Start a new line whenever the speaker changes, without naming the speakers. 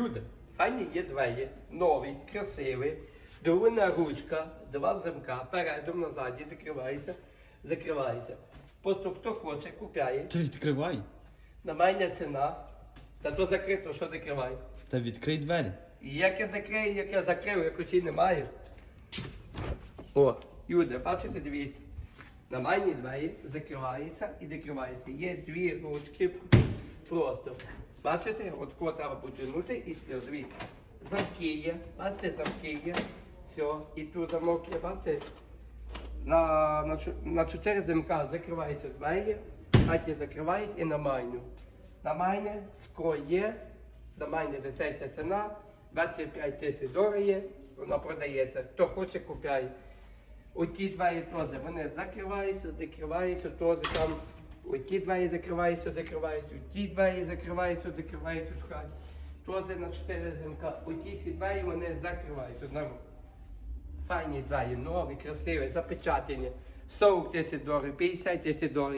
Люди, файні є двері, нові, красиві, дровина ручка, два замка, передом, назаді, закривається, закривається. Просто хто хоче, купляє.
Та відкривай.
Нормальна ціна. Та то закрито, що закриває.
Та відкрий двері.
І як я закрию, як я закрив, я ключі не маю. О, люди, бачите, дивіться. Нормальні двері закриваються і закриваються. Є дві ручки просто. Бачите, от кого треба потягнути і дивіться. Замки є, бачите, замки є. Все, і тут замок є, бачите. На, на, на чотири замка закриваються двері, хаті закриваються і на майню. На майне скло є, на майне десяться ціна, 25 тисяч доларів вона продається. Хто хоче, купляє. Оті двері теж, вони закриваються, закриваються, теж там. Оті двері закриваються, закриваються, оті двері закриваються, закриваються в хаті. Тоже на чотири замка. Оті всі двері вони закриваються. Нормально. Файні двері, нові, красиві, запечатані. 40 тисяч доларів, 50 тисяч доларів.